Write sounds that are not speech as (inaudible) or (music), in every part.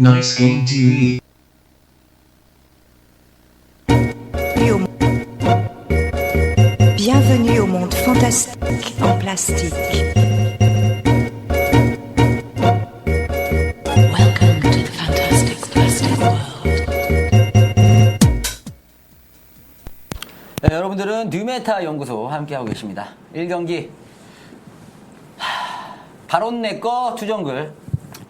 Nice Game TV. Bienvenue au monde fantastique en plastique. Welcome to the fantastic plastic world. 네, 여러분들은 뉴메타 연구소 함께하고 계십니다. 1경기 바론 내거 투정글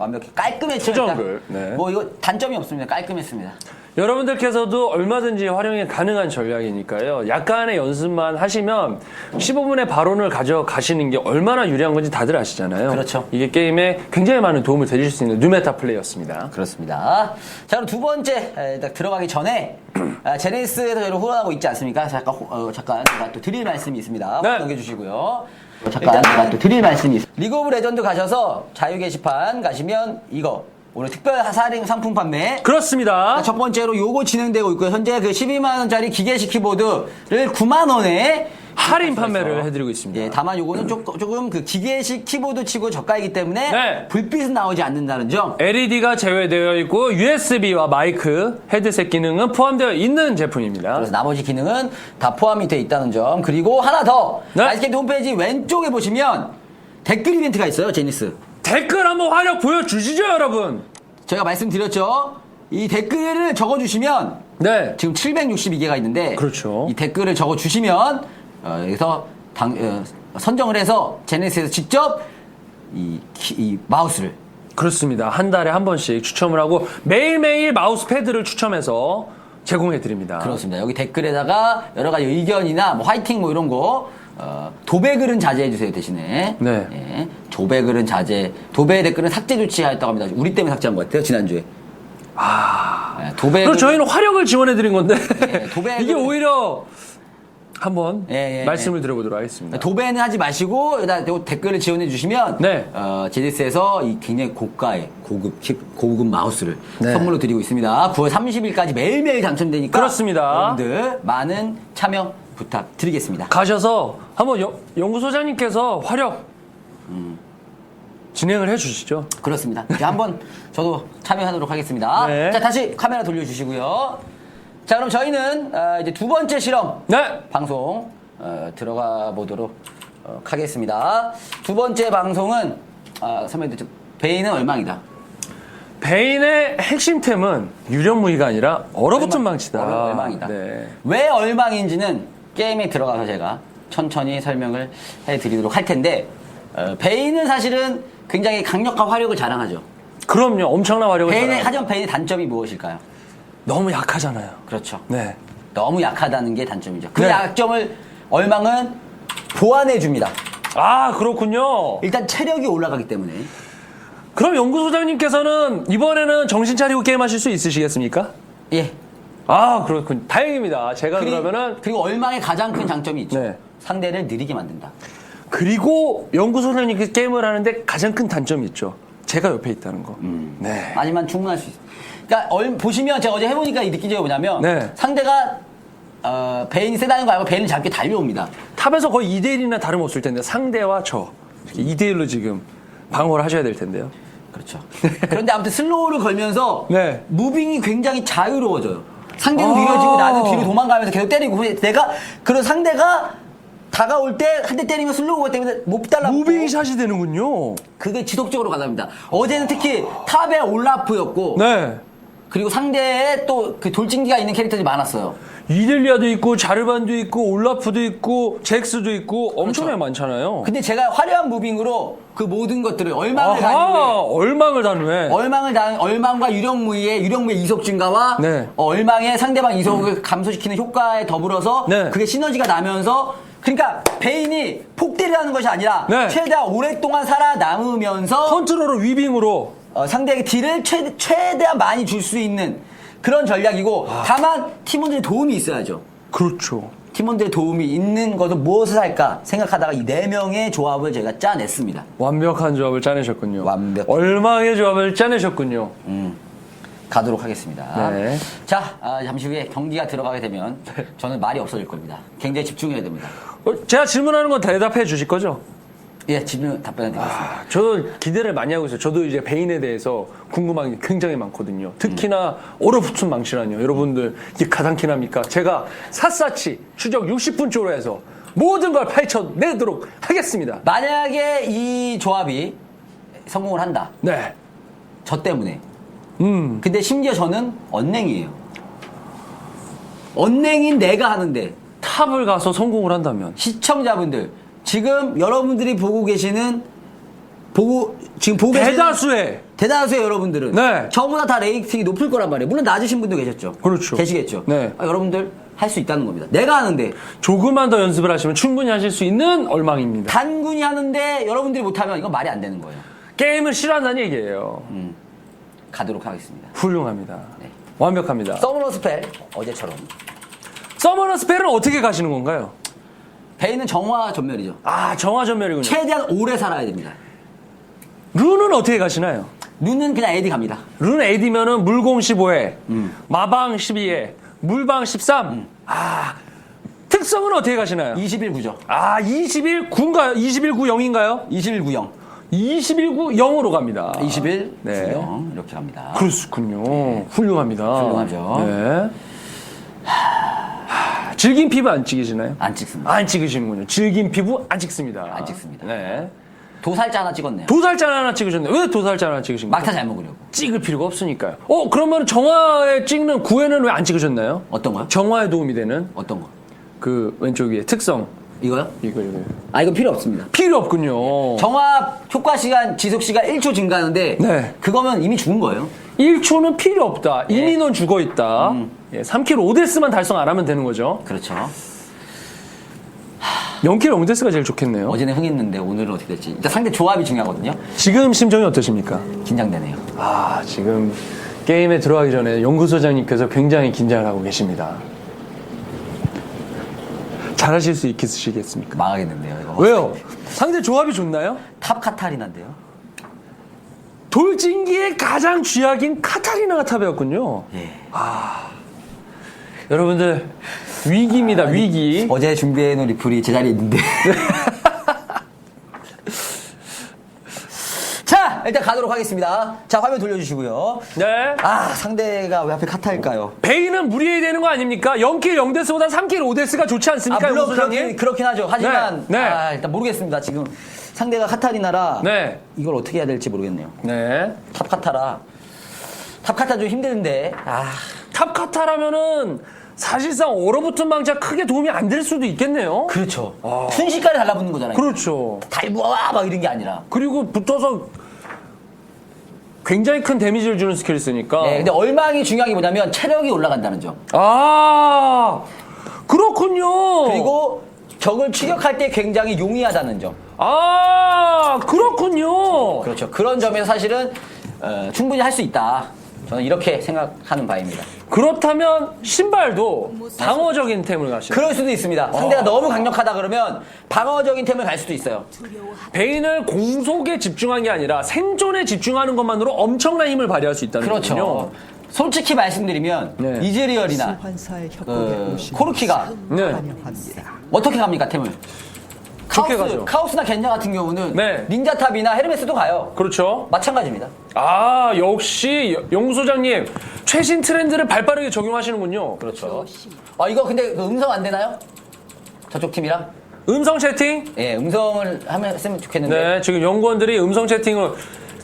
완벽히 깔끔했죠. 네. 뭐 이거 단점이 없습니다. 깔끔했습니다. 여러분들께서도 얼마든지 활용이 가능한 전략이니까요. 약간의 연습만 하시면 15분의 발언을 가져가시는 게 얼마나 유리한 건지 다들 아시잖아요. 그렇죠. 이게 게임에 굉장히 많은 도움을 드릴 수 있는 뉴메타 플레이였습니다. 그렇습니다. 자, 그럼 두 번째 에, 딱 들어가기 전에 (clears throat) 아, 제네시스에서 저희를 후원하고 있지 않습니까? 잠깐 호- 어, 잠깐 제가 또 드릴 말씀이 있습니다. 네. 넘겨주시고요. 어, 잠깐 제가 또 드릴 말씀이 있습니다. 리그 오브 레전드 가셔서 자유 게시판 가시면 이거 오늘 특별 할인 상품 판매 그렇습니다. 첫 번째로 요거 진행되고 있고요. 현재 그 12만 원짜리 기계식 키보드를 9만 원에 할인 판매를 해드리고 있습니다. 예, 다만 요거는 조금, 조금 그 기계식 키보드 치고 저가이기 때문에 네. 불빛은 나오지 않는다는 점. LED가 제외되어 있고 USB와 마이크, 헤드셋 기능은 포함되어 있는 제품입니다. 그래서 나머지 기능은 다 포함이 돼 있다는 점. 그리고 하나 더. 네. 아이스케이트 홈페이지 왼쪽에 보시면 댓글 이벤트가 있어요, 제니스. 댓글 한번 화력 보여주시죠, 여러분. 제가 말씀드렸죠. 이 댓글을 적어주시면 네. 지금 762개가 있는데 그렇죠. 이 댓글을 적어주시면 어, 여기서 당, 어, 선정을 해서 제네시스에서 직접 이, 키- 이 마우스를 그렇습니다. 한 달에 한 번씩 추첨을 하고 매일매일 마우스 패드를 추첨해서 제공해 드립니다. 그렇습니다. 여기 댓글에다가 여러 가지 의견이나 뭐 화이팅 뭐 이런 거 어, 도배글은 자제해 주세요 대신에. 네. 예, 도배글은 자제. 도배 댓글은 삭제 조치하였다고 합니다. 우리 때문에 삭제한 것 같아요 지난주에. 아. 도배. 그럼 저희는 화력을 지원해 드린 건데 네, 도배를- (laughs) 이게 오히려 한번 예, 예, 말씀을 드려보도록 하겠습니다. 도배는 하지 마시고 여기다 댓글을 지원해 주시면 네. 어, 제니스에서 이 굉장히 고가의 고급 키- 고급 마우스를 네. 선물로 드리고 있습니다. 9월 30일까지 매일매일 당첨되니까 그렇습니다. 여러분들 많은 참여 부탁드리겠습니다. 가셔서 한번 연- 연구소장님께서 화력 진행을 해 주시죠. 그렇습니다. 자, 한번 저도 참여하도록 하겠습니다. 네. 자, 다시 카메라 돌려주시고요. 자, 그럼 저희는 어, 이제 두 번째 실험 네. 방송 어, 들어가 보도록 어, 하겠습니다. 두 번째 방송은 아, 선배님 베인은 얼망이다. 베인의 핵심템은 유령 무기가 아니라 얼어붙은 얼망, 망치다. 얼- 얼망이다. 네. 왜 얼망인지는 게임에 들어가서 제가 천천히 설명을 해드리도록 할 텐데 어, 베인은 사실은 굉장히 강력한 화력을 자랑하죠. 그럼요. 엄청난 화력을 베인의 자랑하고. 하지만 베인의 단점이 무엇일까요? 너무 약하잖아요. 그렇죠. 네. 너무 약하다는 게 단점이죠. 그 네. 약점을 얼망은 보완해 줍니다. 아 그렇군요. 일단 체력이 올라가기 때문에 그럼 연구소장님께서는 이번에는 정신 차리고 게임하실 수 있으시겠습니까? 예. 아 그렇군. 다행입니다. 제가 그리, 그러면은 그리고 얼망의 가장 큰 장점이 있죠. 네. 상대를 느리게 만든다. 그리고 연구소장님께 게임을 하는데 가장 큰 단점이 있죠. 제가 옆에 있다는 거. 음. 네. 아니면 충분할 수 있어요. 그러니까 얼- 보시면 제가 어제 해보니까 이 느낀 점이 뭐냐면 네. 상대가 어, 베인이 세다는 거 알고 베인을 잡게 달려옵니다. 탑에서 거의 2대1이나 다름없을 텐데 상대와 저 이렇게 2대1로 지금 방어를 하셔야 될 텐데요. 그렇죠. 그런데 아무튼 슬로우를 걸면서 네. 무빙이 굉장히 자유로워져요. 상대는 아. 뒤로 지고 나는 뒤로 도망가면서 계속 때리고 내가 그런 상대가 다가올 때 한 대 때리면 슬로우가 때문에 못 달라. 무빙 샷이 되는군요. 그게 지속적으로 가답니다. 어제는 특히 탑의 올라프였고 네. 그리고 상대에 또 그 돌진기가 있는 캐릭터들이 많았어요. 이델리아도 있고 자르반도 있고 올라프도 있고 잭스도 있고 엄청나게 많잖아요. 근데 제가 화려한 무빙으로 그 모든 것들을 얼망을 아하, 가는 얼망을 다루네. 얼망을 당 얼망과 유령무의 유령무의 이속 증가와 네. 어, 얼망의 상대방 이속을 감소시키는 효과에 더불어서 네. 그게 시너지가 나면서 그러니까 베인이 폭대를 하는 것이 아니라 네. 최대한 오랫동안 살아남으면서 컨트롤을 위빙으로 어, 상대에게 딜을 최, 최대한 많이 줄 수 있는 그런 전략이고 아. 다만 팀원들의 도움이 있어야죠. 그렇죠. 팀원들의 도움이 있는 것은 무엇을 할까 생각하다가 이 네 명의 조합을 제가 짜냈습니다. 완벽한 조합을 짜내셨군요. 완벽. 얼망의 조합을 짜내셨군요. 가도록 하겠습니다. 네. 자, 아, 잠시 후에 경기가 들어가게 되면 저는 말이 없어질 겁니다. 굉장히 집중해야 됩니다. 어, 제가 질문하는 건 대답해 주실 거죠? 예, 질문 답변해 드리겠습니다. 아, 저 기대를 많이 하고 있어요. 저도 이제 베인에 대해서 궁금한 게 굉장히 많거든요. 특히나 얼어붙은 망치라뇨. 여러분들 이게 가당키납니까? 제가 샅샅이 추적 60분 조로 해서 모든 걸 파헤쳐내도록 하겠습니다. 만약에 이 조합이 성공을 한다. 네. 저 때문에. 음. 근데 심지어 저는 언냉이에요. 언냉인 내가 하는데 탑을 가서 성공을 한다면. 시청자분들 지금 여러분들이 보고 계시는 보고 지금 보고 계시는 대다수의 대다수의 여러분들은 네. 저보다 다 레이팅이 높을 거란 말이에요. 물론 낮으신 분도 계셨죠. 그렇죠. 계시겠죠. 네. 아, 여러분들 할 수 있다는 겁니다. 내가 하는데 조금만 더 연습을 하시면 충분히 하실 수 있는 얼망입니다. 단군이 하는데 여러분들이 못하면 이건 말이 안 되는 거예요. 게임을 싫어한다는 얘기예요. 가도록 하겠습니다. 훌륭합니다. 네. 완벽합니다. 서머너 스펠 어제처럼 서머너 스펠은 어떻게 가시는 건가요? 베이는 정화 전멸이죠. 아, 정화 전멸이군요. 최대한 오래 살아야 됩니다. 룬은 어떻게 가시나요? 눈은 그냥 AD 갑니다. 룬 AD면은 물공 15회, 음. 마방 12회, 물방 13. 아, 특성은 어떻게 가시나요? 21 구죠. 아, 21 9인가요? 21 9 0인가요? 21 구형. 21 9 0으로 갑니다. 21 네. 구형 이렇게 갑니다. 그렇군요. 훌륭합니다. 훌륭하죠. 네. 하, 질긴 피부 안 찍으시나요? 안 찍습니다. 안 찍으시는군요. 질긴 피부 안 찍습니다. 안 찍습니다. 네. 도살자 하나 찍었네요. 도살자 하나 찍으셨네요. 왜 도살자 하나 찍으신 거예요? 막타 잘 먹으려고. 찍을 필요가 없으니까요. 어, 그러면 정화에 찍는 구애는 왜 안 찍으셨나요? 어떤 거요? 정화에 도움이 되는 어떤 거? 그 왼쪽 위에 특성. 이거요? 이거, 이거. 아 이거 필요 없습니다. 필요 없군요. 정화 효과 시간 지속 시간 1초 증가하는데 네. 그거면 이미 죽은 거예요. 1초는 필요 없다. 예. 이미 넌 죽어 있다. 음. 예, 3킬 5데스만 달성 안 하면 되는 거죠. 그렇죠. 0킬 0데스가 제일 좋겠네요. 어제는 흥했는데 오늘은 어떻게 될지. 일단 상대 조합이 중요하거든요. 지금 심정이 어떠십니까? 긴장되네요. 아, 지금 게임에 들어가기 전에 연구소장님께서 굉장히 긴장을 하고 계십니다. 잘하실 수 있겠으시겠습니까? 망하겠는데요. 이거. 왜요? 상대 조합이 좋나요? 탑 카타리나인데요. 돌진기의 가장 쥐약인 카타리나가 탑이었군요. 예. 여러분들 위기입니다 위기. 어제 준비해놓은 리플이 제자리에 있는데. (laughs) 자, 일단 가도록 하겠습니다. 자, 화면 돌려주시고요. 네. 아, 상대가 왜 하필 카타일까요? 베이는 무리해야 되는 거 아닙니까? 0킬 0데스보다 3킬 5데스가 좋지 아, 않습니까? 물론? 그렇긴, 그렇긴 하죠. 하지만, 네, 네. 아, 일단 모르겠습니다. 지금 상대가 카타리나라 네. 이걸 어떻게 해야 될지 모르겠네요. 네. 탑 카타라. 탑 카타 좀 힘드는데, 아, 탑카타라면은 사실상 얼어붙은 망치가 크게 도움이 안 될 수도 있겠네요. 그렇죠. 순식간에 달라붙는 거잖아요. 그렇죠. 달부와 막 이런 게 아니라. 그리고 붙어서 굉장히 큰 데미지를 주는 스킬을 쓰니까. 네, 근데 얼망이 중요한 게 뭐냐면 체력이 올라간다는 점. 아, 그렇군요. 그리고 적을 추격할 때 굉장히 용이하다는 점. 아, 그렇군요. 그렇죠. 그런 점에서 사실은 어, 충분히 할 수 있다. 저는 이렇게 생각하는 바입니다. 그렇다면 신발도 방어적인 템을 가시는 그럴 수도 있습니다. 상대가 너무 강력하다 그러면 방어적인 템을 갈 수도 있어요. 베인을 공속에 집중한 게 아니라 생존에 집중하는 것만으로 엄청난 힘을 발휘할 수 있다는 그렇죠. 거군요. 솔직히 말씀드리면 네. 이즈리얼이나 환사의 협곡에 그 오신 코르키가 네. 환영합니다. 어떻게 갑니까 템을? 좋게 카오스, 가죠. 카오스 나 겐자 같은 경우는 네. 닌자탑이나 헤르메스도 가요. 그렇죠. 마찬가지입니다. 아, 역시 연구소장님 최신 트렌드를 발빠르게 적용하시는군요. 그렇죠. 아 이거 근데 그 음성 안 되나요? 저쪽 팀이랑? 음성 채팅? 예, 음성을 하면 했으면 좋겠는데. 네, 지금 연구원들이 음성 채팅을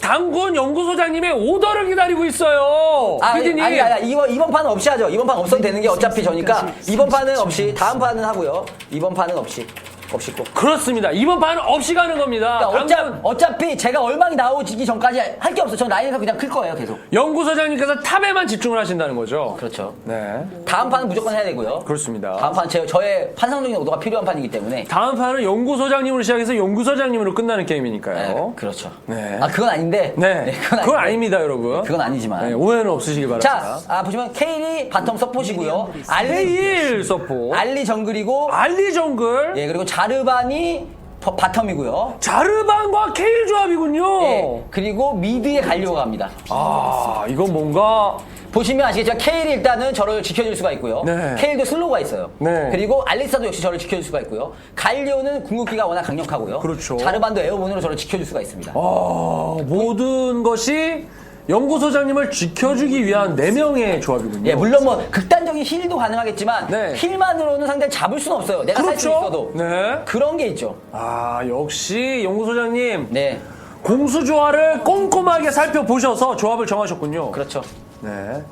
당군 연구소장님의 오더를 기다리고 있어요. 아, 피디님. 아니, 아니, 아니, 이번, 이번 판은 없이 하죠. 이번 판 없어도 되는 게 어차피 저니까. 이번 판은 없이, 다음 판은 하고요. 이번 판은 없이. 없이 꼭. 그렇습니다. 이번 판은 없이 가는 겁니다. 그러니까 어차, 당군 어차피 제가 얼망이 나오기 전까지 할 게 없어. 전 라인에서 그냥 클 거예요, 계속. 연구소장님께서 탑에만 집중을 하신다는 거죠. 그렇죠. 네, 다음 판은 무조건 해야 되고요. 그렇습니다. 다음 판 제, 저의 환상적인 오도가 필요한 판이기 때문에. 다음 판은 연구소장님으로 시작해서 연구소장님으로 끝나는 네, 게임이니까요. 그렇죠. 네. 아, 그건 아닌데. 네, 그건, 그건 아닌데. 아닙니다, 여러분. 그건 아니지만. 네, 오해는 없으시길 바랍니다. 자, 아, 보시면 케일이 바텀 서포시고요. 알리, 레일 서포, 알리 정글이고. 알리 정글, 예, 그리고 자르반이 퍼- 바텀이고요. 자르반과 케일 조합이군요. 예, 그리고 미드에 갈려고 합니다. 아, 이건 뭔가 보시면 아시겠지만 케일이 일단은 저를 지켜줄 수가 있고요. 네. 케일도 슬로우가 있어요. 네. 그리고 알리사도 역시 저를 지켜줄 수가 있고요. 갈리오는 궁극기가 워낙 강력하고요. 그렇죠. 자르반도 에어본으로 저를 지켜줄 수가 있습니다. 아, 모든 것이 연구소장님을 지켜주기 위한 네명의 조합이군요. 예, 물론 뭐 극단적인 힐도 가능하겠지만 네. 힐만으로는 상대를 잡을 수는 없어요. 내가 살수 그렇죠. 있어도. 네. 그런 게 있죠. 아, 역시 연구소장님. 네. 공수 조화를 꼼꼼하게 살펴보셔서 조합을 정하셨군요. 그렇죠. 네.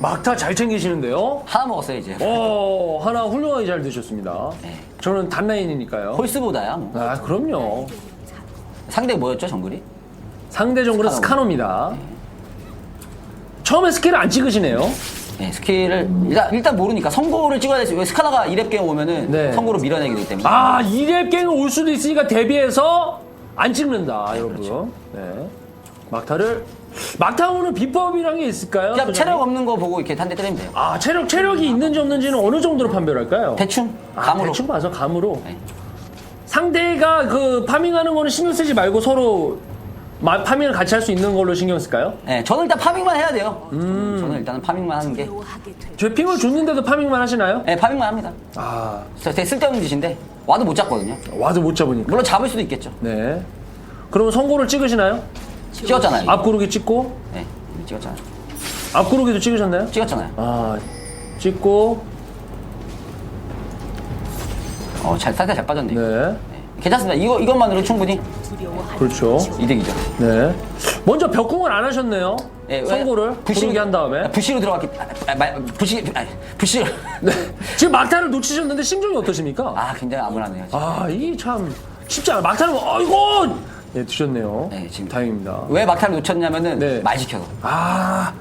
막타 잘 챙기시는데요. 하나 먹었어요, 이제. 어, 하나 훌륭하게 잘 드셨습니다. 네. 저는 단라인이니까요. 홀스보다야. 뭐. 아, 그럼요. 상대 뭐였죠, 정글이? 상대 정글은 스카노. 스카노입니다. 처음에 스킬을 안 찍으시네요. 네, 스킬을 일단, 일단 모르니까 선고를 찍어야 되지. 왜 스카나가 2렙 게임 오면은 네. 선고로 밀어내기 되기 때문에. 아, 2렙 갱올 수도 있으니까 대비해서 안 찍는다, 여러분. 그렇죠. 네. 막타를, 막타 오는 비법이란 게 있을까요? 그냥 소장님? 체력 없는 거 보고 이렇게 한대 때리면 돼요. 아, 체력, 체력이 있는지 없는지는 어느 정도로 판별할까요? 대충 아, 감으로. 대충 봐서 감으로. 네. 상대가 그 파밍하는 거는 신경 쓰지 말고 서로 마- 파밍을 같이 할 수 있는 걸로 신경 쓸까요? 네, 저는 일단 파밍만 해야 돼요. 음. 저는 일단은 파밍만 하는 게. 저 핑을 줬는데도 파밍만 하시나요? 네, 파밍만 합니다. 아, 저 되게 쓸데없는 짓인데 와도 못 잡거든요. 와도 못 잡으니까. 물론 잡을 수도 있겠죠. 네. 그러면 선고를 찍으시나요? 찍었잖아요. 앞구르기 찍고, 네, 찍었잖아요. 앞구르기도 찍으셨나요? 찍었잖아요. 아, 찍고, 어, 잘 살짝 잘 빠졌네. 네. 네. 괜찮습니다. 이거 이것만으로 충분히 그렇죠. 이득이죠. 네. 먼저 벽궁을 안 하셨네요. 예, 왜? 선고를 부르게 한 다음에. 아, 부시로 들어갔기 아, 말, 부시 아, 부시로 (laughs) 네. 지금 막타를 놓치셨는데 심정이 어떠십니까? 아 굉장히 암울하네요. 지금. 아, 이게 참 쉽지 않아. 막타는, 아이고! 예, 드셨네요. 네, 지금. 다행입니다. 왜 막타를 놓쳤냐면은 네. 말 지켜서. 아,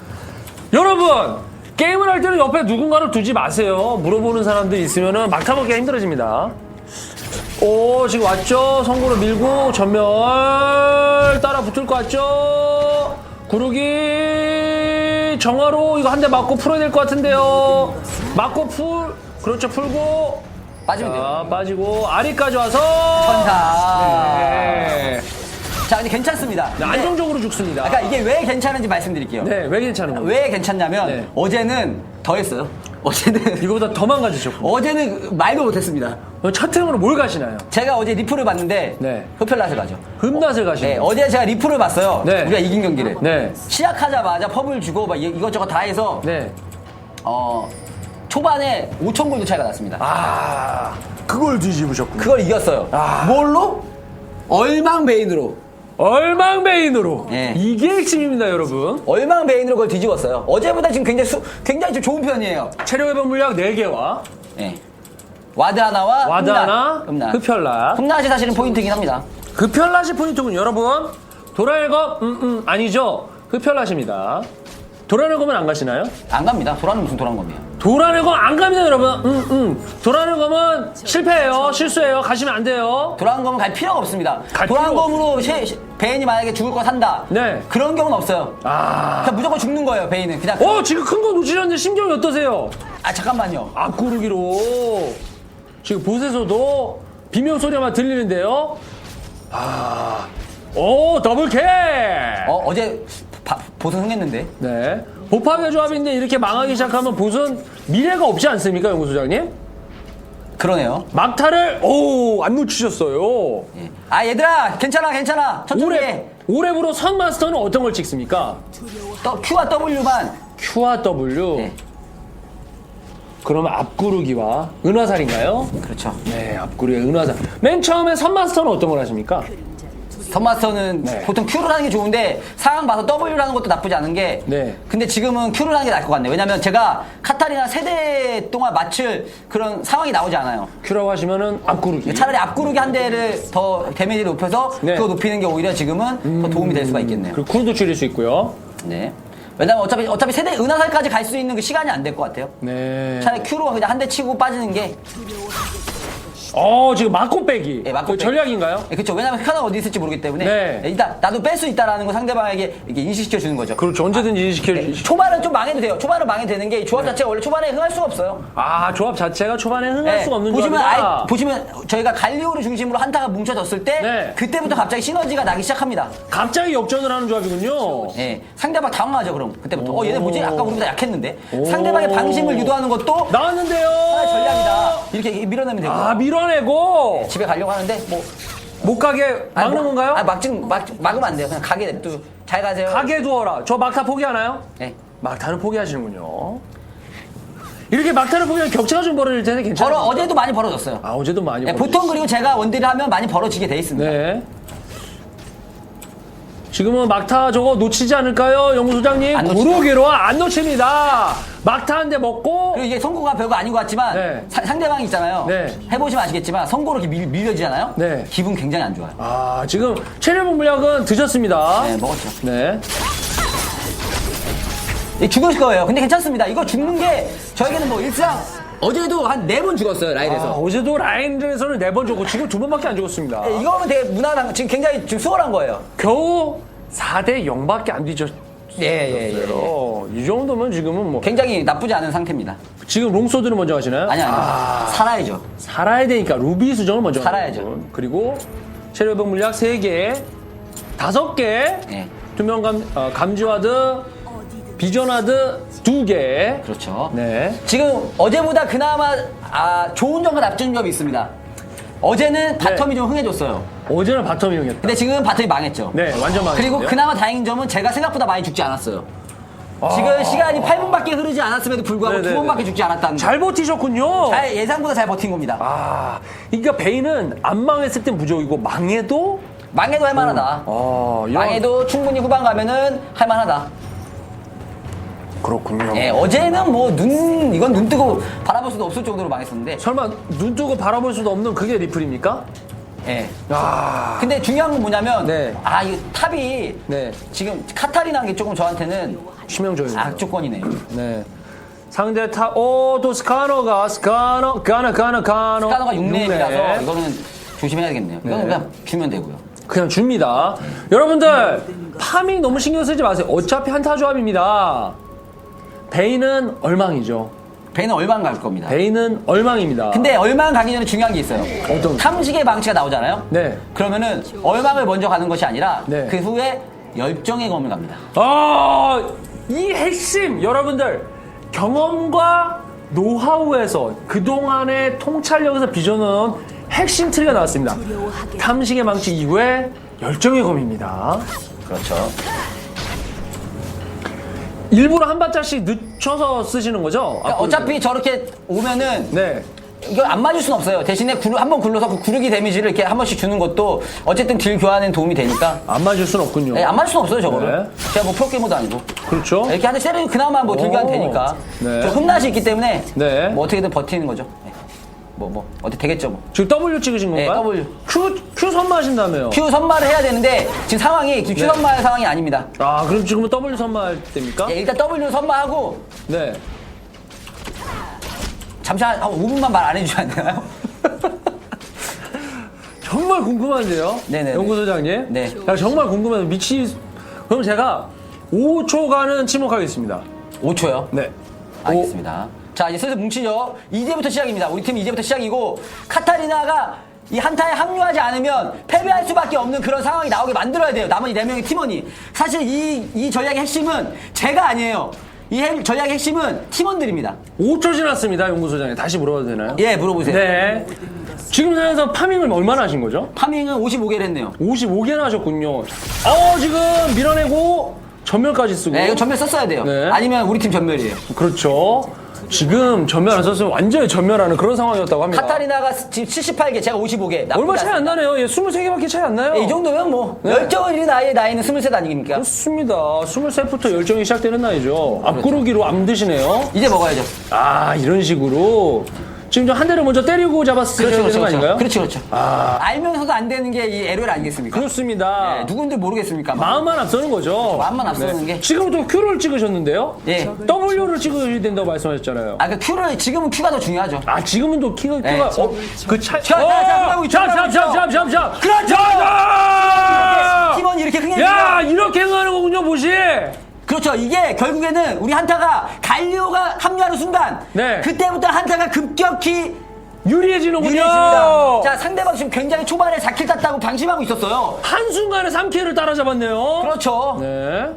여러분! 게임을 할 때는 옆에 누군가를 두지 마세요. 물어보는 사람들이 있으면 막타 먹기가 힘들어집니다. 오, 지금 왔죠? 선고로 밀고, 전멸, 따라 붙을 것 같죠? 구르기, 정화로 이거 한 대 맞고 풀어야 될 것 같은데요. 맞고 풀, 그렇죠, 풀고. 빠지면 돼요. 자, 빠지고, 아리까지 와서. 천사. 네. 자, 근데 괜찮습니다. 네, 근데 안정적으로 죽습니다. 아까 이게 왜 괜찮은지 말씀드릴게요. 네, 왜 괜찮은 거예요? 왜 괜찮냐면 네. 어제는 더 했어요. 어제는 (laughs) 이거보다 더 망가지셨고. 어제는 말도 못했습니다. 첫 행으로 뭘 가시나요? 제가 어제 리프를 봤는데 네. 흡혈낫을 가죠. 흠낫을 가시나요? 네, 어제 제가 리프를 봤어요. 네. 우리가 이긴 경기를. 네. 시작하자마자 펍을 주고 막 이- 이것저것 다 해서 네. 어, 초반에 5천 골도 차이가 났습니다. 아, 그걸 뒤집으셨군요. 그걸 이겼어요. 아. 뭘로? 얼망 베인으로. 얼망베인으로. 네. 이게 핵심입니다, 여러분. 얼망베인으로 그걸 뒤집었어요. 어제보다 지금 굉장히 수, 굉장히 좀 좋은 편이에요. 체력 회복 물약 4개와 네. 와드 하나와 와드 흠낫. 하나, 흠낫. 흡혈라. 흠낫이 사실은 포인트이긴 합니다. 흡혈라시 포인트군, 여러분. 도라일검, 음, 음, 아니죠. 흡혈라시입니다. 도라일검은 안 가시나요? 안 갑니다. 도라는 무슨 도란 검이에요. 도라일검 안 갑니다, 여러분. 음, 음. 도라일검은 실패예요. 실수예요. 가시면 안 돼요. 도란 검은 갈 필요가 없습니다. 갈 도란 필요 검으로 시- 시- 베인이 만약에 죽을 거 산다. 네. 그런 경우는 없어요. 아. 그냥 무조건 죽는 거예요, 베인은. 그냥. 어, 지금 큰 거 놓치셨는데 심경이 어떠세요? 아, 잠깐만요. 앞구르기로 지금 보세서도 비명 소리만 들리는데요. 아, 오 더블 캐. 어, 어제 바- 보선 흥했는데. 네, 보파괴 조합인데 이렇게 망하기 시작하면 보선 미래가 없지 않습니까, 연구소장님? 그러네요. 막타를 오안 놓치셨어요. 예. 아, 얘들아, 괜찮아, 괜찮아. 천천히 해. 오랩 오랩으로 선 마스터는 어떤 걸 찍습니까? 또 Q와 W만. Q와 W. 네. 그러면 앞구르기와 은화살인가요? 그렇죠. 네, 앞구르기와 은화살. 맨 처음에 선 마스터는 어떤 걸 하십니까? 선마스터는 네. 보통 Q를 하는 게 좋은데 상황 봐서 W를 하는 것도 나쁘지 않은 게 네. 근데 지금은 Q를 하는 게 나을 것 같네요. 왜냐면 제가 카타리나 세대 동안 맞출 그런 상황이 나오지 않아요. Q라고 하시면은 앞구르기. 차라리 앞구르기 한 대를 더 데미지를 높여서 네. 그거 높이는 게 오히려 지금은 더 도움이 될 수가 있겠네요. 그리고 쿨도 줄일 수 있고요. 네. 왜냐면 어차피 어차피 세대 은하살까지 갈 수 있는 그 시간이 안 될 것 같아요. 네. 차라리 Q로 그냥 한 대 치고 빠지는 게 어, 지금 맞고 빼기. 예, 그 빼기. 전략인가요? 예, 그렇죠. 왜냐면 카드가 어디 있을지 모르기 때문에 네. 예, 일단 나도 뺄 수 있다라는 거 상대방에게 이렇게 인식시켜 주는 거죠. 그렇죠. 언제든지 인식해 예, 주시 초반은 좀 망해도 돼요. 초반은 망해도 되는 게 이 조합 자체가 원래 초반에 흥할 수가 없어요. 아, 조합 자체가 초반에 흥할 예, 수가 없는 보시면 조합이다. 아예 보시면 저희가 갈리오를 중심으로 한타가 뭉쳐졌을 때 네. 그때부터 갑자기 시너지가 나기 시작합니다. 갑자기 역전을 하는 조합이군요. 예, 상대방 당황하죠 그럼 그때부터. 어 얘네 뭐지? 아까 우리보다 약했는데. 오. 상대방의 방심을 유도하는 것도 나왔는데요. 하나의 전략이다. 이렇게 밀어내면 되고. 아, 밀어 내고 집에 가려고 하는데 뭐 못 가게 아니, 막는 뭐- 건가요? 아, 막진 막 막으면 안 돼요. 그냥 가게 냅두. 잘 가세요. 가게 두어라. 저 막타 포기하나요? 예. 막타는 포기하시는군요. 이렇게 막타를 포기하면 격차가 좀 벌어질 텐데 괜찮아요. 벌어 어제도 많이 벌어졌어요. 아, 어제도 많이 예, 벌어졌어요. 보통 그리고 제가 원딜을 하면 많이 벌어지게 돼 있습니다. 네. 지금은 막타 저거 놓치지 않을까요, 연구소장님? 안 놓치죠. 구로기로 안 놓칩니다. 막타 한 대 먹고 그리고 이게 선고가 별거 아닌 것 같지만 네. 사- 상대방이 있잖아요. 네. 해보시면 아시겠지만 선고로 이렇게 밀, 밀려지잖아요. 네. 기분 굉장히 안 좋아요. 아 지금 체력복 물약은 드셨습니다. 네, 먹었죠. 네. 이 죽을 거예요. 근데 괜찮습니다. 이거 죽는 게 저에게는 뭐 일상 어제도 한 네 번 죽었어요 아, 라인에서. 어제도 라인전에서는 네 번 죽고 지금 두 번밖에 안 죽었습니다. 예, 이거는 되게 무난한 거- 지금 굉장히 지금 수월한 거예요. 겨우 4대 0밖에 안 뒤졌어요. 예, 예, 예. 이 정도면 지금은 뭐 굉장히 나쁘지 않은 상태입니다. 지금 롱소드를 먼저 가시나요? 아니 아니 살아야죠. 살아야 되니까 루비 수정을 먼저 살아야죠. 가는 거고. 그리고 체력병 물약 3개, 5개, 예. 투명 감, 어, 감지와드, 비전와드 2개. 그렇죠. 네. 지금 어제보다 그나마 아, 좋은 점과 나쁜 점이 있습니다. 어제는 바텀이 좀 흥해졌어요. 어제는 바텀 이용했다. 근데 지금 바텀이 망했죠. 네, 완전 망했어요. 그리고 그나마 다행인 점은 제가 생각보다 많이 죽지 않았어요. 지금 시간이 8분밖에 흐르지 않았음에도 불구하고 아. 네네네. 두 번밖에 죽지 않았다는 거. 잘 버티셨군요. 잘 예상보다 잘 버틴 겁니다. 아, 그러니까 베인은 안 망했을 땐 무적이고 망해도 망해도 할만하다. 아, 이런- 망해도 충분히 후반 가면은 할만하다. 그렇군요. 예, 어제는 뭐 눈 이건 눈 뜨고 바라볼 수도 없을 정도로 망했었는데. 설마 눈 뜨고 바라볼 수도 없는 그게 리플입니까? 예. 아, 근데 중요한 건 뭐냐면 네. 아, 이 탑이 네. 지금 카타리나는 게 조금 저한테는 치명적이네요. 악조건이네요. 네. 상대 타, 오, 또 스카너가, 스카너, 가나, 가나, 가너. 스카너가 6렙이라서 육렙. 이거는 조심해야겠네요. 이거는 네. 그냥 주면 되고요. 그냥 줍니다. 여러분들, 파밍 너무 신경 쓰지 마세요. 어차피 한타 조합입니다. 베인은 얼망이죠. 배는 얼마나 갈 겁니다. 베인은 얼망입니다. 근데 얼마나 가기 전에 중요한 게 있어요. 어떤? 탐식의 망치가 나오잖아요. 네. 그러면은 얼망을 먼저 가는 것이 아니라 네. 그 후에 열정의 검을 갑니다. 아, 이 핵심 여러분들 경험과 노하우에서 그동안의 통찰력에서 빚어놓은 핵심 트리가 나왔습니다. 탐식의 망치 이후에 열정의 검입니다. 그렇죠. 일부러 한 발짝씩 늦춰서 쓰시는 거죠? 그러니까 어차피 저렇게 오면은 네. 이거 안 맞을 수는 없어요. 대신에 한번 굴러서 그 구르기 데미지를 이렇게 한 번씩 주는 것도 어쨌든 딜 교환에 도움이 되니까 안 맞을 수는 없군요. 네, 안 맞을 수는 없어요 저거를. 네. 제가 뭐 프로게이머도 아니고 그렇죠. 이렇게 하는 세르 그나마 뭐 딜 교환 오. 되니까 네. 좀 흠낫이 있기 때문에 네. 뭐 어떻게든 버티는 거죠. 네. 뭐, 뭐, 어떻게 되겠죠, 뭐. 지금 W 찍으신 네, 건가요? W. Q, Q 선마하신다며요? Q 선마를 해야 되는데, 지금 상황이, 지금 Q 네. 선마의 상황이 아닙니다. 아, 그럼 지금은 W 선마할 때입니까? 예, 일단 W 선마하고, 네. 잠시 한, 한 5분만 말 안 해주시면 안 되나요? (laughs) 정말 궁금한데요? 네네네. 연구소장님? 네. 야, 정말 궁금해요. 미치. 그럼 제가 5초간은 침묵하겠습니다. 5초요. 네. 알겠습니다. 자, 이제 슬슬 뭉치죠. 이제부터 시작입니다. 우리 팀 이제부터 시작이고, 카타리나가 이 한타에 합류하지 않으면 패배할 수밖에 없는 그런 상황이 나오게 만들어야 돼요. 나머지 4명의 팀원이. 사실 이, 이 전략의 핵심은 제가 아니에요. 이 핵- 전략의 핵심은 팀원들입니다. 5초 지났습니다, 연구소장님. 다시 물어봐도 되나요? 예, 물어보세요. 네. 지금 상황에서 파밍을 얼마나 하신 거죠? 파밍은 55개를 했네요. 55개나 하셨군요. 어, 지금 밀어내고 전멸까지 쓰고. 네, 이거 전멸 썼어야 돼요. 네. 아니면 우리 팀 전멸이에요. 그렇죠. 지금 전멸 안 썼으면 완전히 전멸하는 그런 상황이었다고 합니다. 카타리나가 지금 78개, 제가 55개. 얼마 차이 안 나네요. 예, 23개밖에 차이 안 나요. 이 정도면 뭐, 네. 열정을 잃은 아이의 나이는 23 아니겠습니까? 좋습니다. 23부터 열정이 시작되는 나이죠. 앞구르기로 암 드시네요. 이제 먹어야죠. 아, 이런 식으로. 지금 좀한 대를 먼저 때리고 잡았어야 그렇죠, 되는 그렇죠, 거 그렇죠. 아닌가요? 그렇죠, 그렇죠. 알면서도 안 되는 게 이 LOL 아니겠습니까? 그렇습니다. 네, 누군지 모르겠습니까? 마음만 앞서는 거죠. 마음만 앞서는 게. 지금부터 Q를 찍으셨는데요? 예. W를 찍어야 된다고 말씀하셨잖아요. 아, 그 Q를 지금은 Q가 더 중요하죠. 아 지금은 또 키가 네. 키가 어, 그 차. 자, 자, 자, 그러고 있죠, 그러고 있죠. 잠잠잠잠잠. 그렇죠. 야! 팀원이 이렇게 흥해지면 야 이렇게 하는 거군요, 보시. 그렇죠. 이게 결국에는 우리 한타가 갈리오가 합류하는 순간 네. 그때부터 한타가 급격히 유리해지는군요. 유리해집니다. 자, 상대방 지금 굉장히 초반에 4킬 땄다고 방심하고 있었어요. 한 순간에 3K를 따라잡았네요. 그렇죠. 네.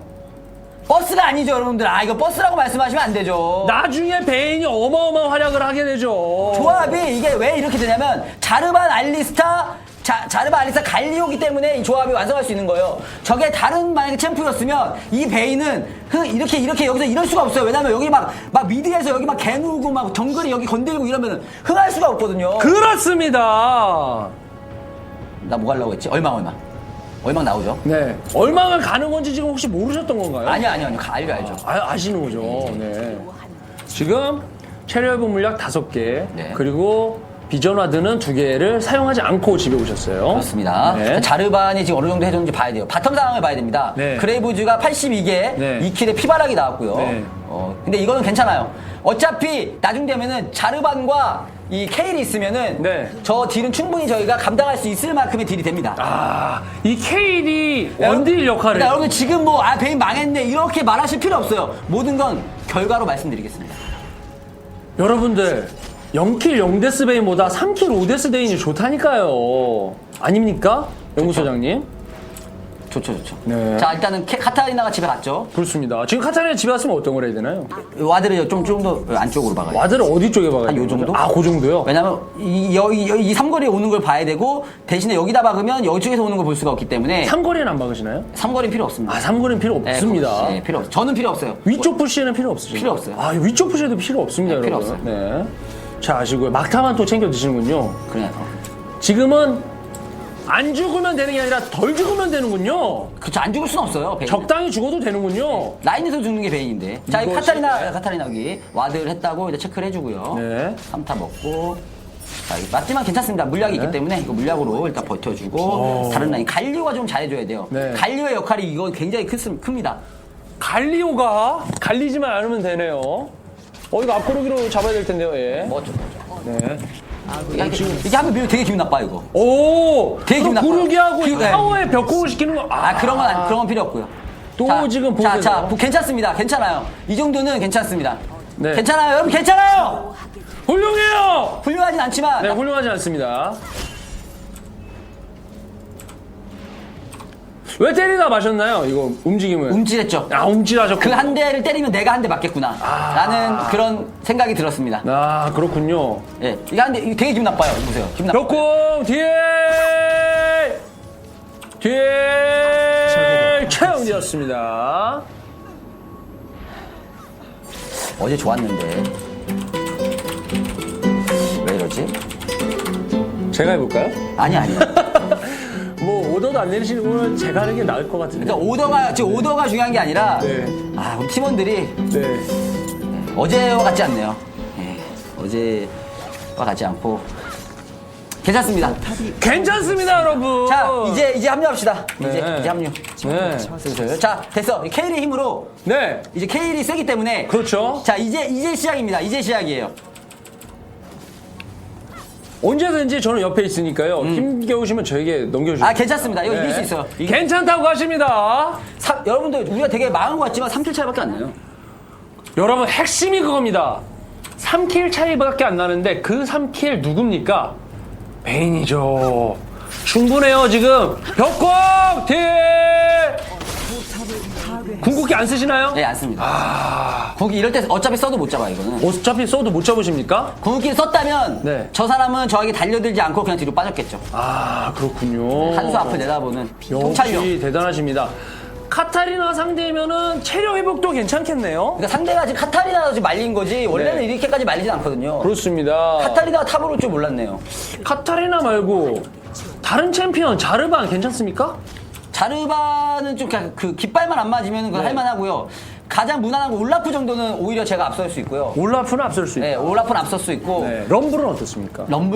버스가 아니죠, 여러분들. 아, 이거 버스라고 말씀하시면 안 되죠. 나중에 베인이 어마어마한 활약을 하게 되죠. 조합이 이게 왜 이렇게 되냐면 자르반 알리스타 자, 자르반 알리스타 갈리오기 때문에 이 조합이 완성할 수 있는 거예요. 저게 다른 만약에 챔프였으면 이 베인은 흥 이렇게 이렇게 여기서 이럴 수가 없어요. 왜냐면 여기 막 막 미드에서 여기 막 개누고 막 정글이 여기 건들고 이러면 흥할 수가 없거든요. 그렇습니다. 나뭐 가려고 했지? 얼마 얼마. 얼마 나오죠? 네. 얼마가 가는 건지 지금 혹시 모르셨던 건가요? 아니요, 아니요, 아니요. 알죠, 알죠. 아, 아시는 거죠. 네. 지금 체리얼분 물약 다섯 개 네. 그리고 비전 와드는 두 개를 사용하지 않고 집에 오셨어요. 그렇습니다. 네. 자르반이 지금 어느 정도 해줬는지 봐야 돼요. 바텀 상황을 봐야 됩니다. 네. 그레이브즈가 82개, 네. 2킬에 피바락이 나왔고요. 네. 어, 근데 이거는 괜찮아요. 어차피 나중 되면은 자르반과 이 케일이 있으면은 네. 저 딜은 충분히 저희가 감당할 수 있을 만큼의 딜이 됩니다. 아, 이 케일이 원딜 역할을 그러니까 여러분 지금 뭐, 아, 베인 망했네. 이렇게 말하실 필요 없어요. 모든 건 결과로 말씀드리겠습니다. 여러분들 0킬 0데스 베인보다 3킬 5데스 베인이 좋다니까요. 아닙니까? 연구소장님? 좋죠, 좋죠. 네. 자, 일단은 케- 카타리나가 집에 갔죠. 그렇습니다. 지금 카타리나 집에 왔으면 어떤 걸 해야 되나요? 와드를 좀, 좀 더 안쪽으로 박아요. 와드를 어디 쪽에 박아야 한요 되는 거죠? 정도? 아, 그 정도요? 왜냐면 이, 여기, 여기 이 삼거리에 오는 걸 봐야 되고 대신에 여기다 박으면 이쪽에서 오는 걸 볼 수가 없기 때문에 삼거리는 안 박으시나요? 삼거리는 필요 없습니다. 아, 삼거리는 필요 네, 없습니다. 네, 필요 없. 저는 필요 없어요. 위쪽 푸시에는 필요 없으죠? 필요 없어요. 아, 위쪽 푸시에도 필요 없습니다, 네, 필요 여러분. 네. 자, 아시고요. 막타만 또 챙겨 드시는군요. 그냥 지금은 안 죽으면 되는 게 아니라 덜 죽으면 되는군요. 그쵸 안 죽을 수는 없어요. 베인. 적당히 죽어도 되는군요. 라인에서 죽는 게 베인인데. 자, 이 이것이- 카타리나 카타리나 여기 와드를 했다고 이제 체크를 해주고요. 네. 3타 먹고. 자, 맞지만 괜찮습니다. 물약이 있기 때문에 이거 물약으로 일단 버텨주고 다른 라인 갈리오가 좀 잘해줘야 돼요. 네. 갈리오의 역할이 이거 굉장히 크, 큽니다. 갈리오가 갈리지만 않으면 되네요. 어, 이거 앞구르기로 잡아야 될 텐데요, 예. 뭐죠? 네. 이게, 이게 하면 밀면 되게 기분 나빠 이거. 오! 되게 기분 나빠요. 구르기하고 이 네. 타워에 벽공을 시키는 거. 아, 그런 건 아니, 그런 건 필요 없고요. 또 지금 자, 보세요. 자, 뭐 괜찮습니다. 괜찮아요. 이 정도는 괜찮습니다. 네. 괜찮아요, 여러분 괜찮아요. 훌륭해요! 훌륭하진 않지만 네, 훌륭하지 않습니다. 왜 때리다 마셨나요? 이거 움직임을. 움찔했죠. 아, 움찔하셨고. 그 한 대를 때리면 내가 한 대 맞겠구나. 라는 그런 생각이 들었습니다. 아, 그렇군요. 예, 이게 한 대, 이거 되게 기분 나빠요. 보세요. 기분 나빠. 벽공 뒤에 뒤에 최영이었습니다. 어제 좋았는데 왜 이러지? 제가 해볼까요? 아니 아니. 뭐 오더도 안 내리시는 거면 제가 하는 게 나을 것 같은데. 그러니까 오더가 지금 오더가 중요한 게 아니라 네. 아 우리 팀원들이 네. 어제와 같지 않네요. 예, 어제와 같지 않고 괜찮습니다. 괜찮습니다, 여러분. 자 이제 이제 합류합시다. 이제 네. 이제 합류. 네. 슬슬. 자 됐어. 이 케일의 힘으로 네. 이제 케일이 세기 때문에 그렇죠. 자 이제 이제 시작입니다. 이제 시작이에요. 언제든지 저는 옆에 있으니까요. 힘겨우시면 저에게 넘겨주세요. 아 괜찮습니다. 이거 네. 이길 수 있어요. 이게 괜찮다고 하십니다. 사- 여러분들 우리가 되게 망한 것 같지만 3킬 차이밖에 안 나요. 여러분 핵심이 그겁니다. 3킬 차이밖에 안 나는데 그 3킬 누굽니까? 베인이죠. 충분해요 지금. 벽공 뒤에 궁극기 안 쓰시나요? 네, 안 씁니다. 아. 궁극기 이럴 때 어차피 써도 못 잡아, 이거는. 어차피 써도 못 잡으십니까? 궁극기를 썼다면 네. 저 사람은 저에게 달려들지 않고 그냥 뒤로 빠졌겠죠. 아 그렇군요. 한 수 앞을 내다보는 통찰력. 역시 대단하십니다. 카타리나 상대면은 체력 회복도 괜찮겠네요. 그러니까 상대가 지금 카타리나가 지금 말린 거지 원래는 네. 이렇게까지 말리진 않거든요. 그렇습니다. 카타리나가 탑으로 올 줄 몰랐네요. 카타리나 말고 다른 챔피언 자르반 괜찮습니까? 자르바는 좀 그냥 그 깃발만 안 맞으면 그건 네. 할만하고요. 가장 무난한 거 올라프 정도는 오히려 제가 앞설 수 있고요. 올라프는 앞설 수 있다. 네, 올라프는 앞설 수 있고 네, 럼블은 어떻습니까? 럼블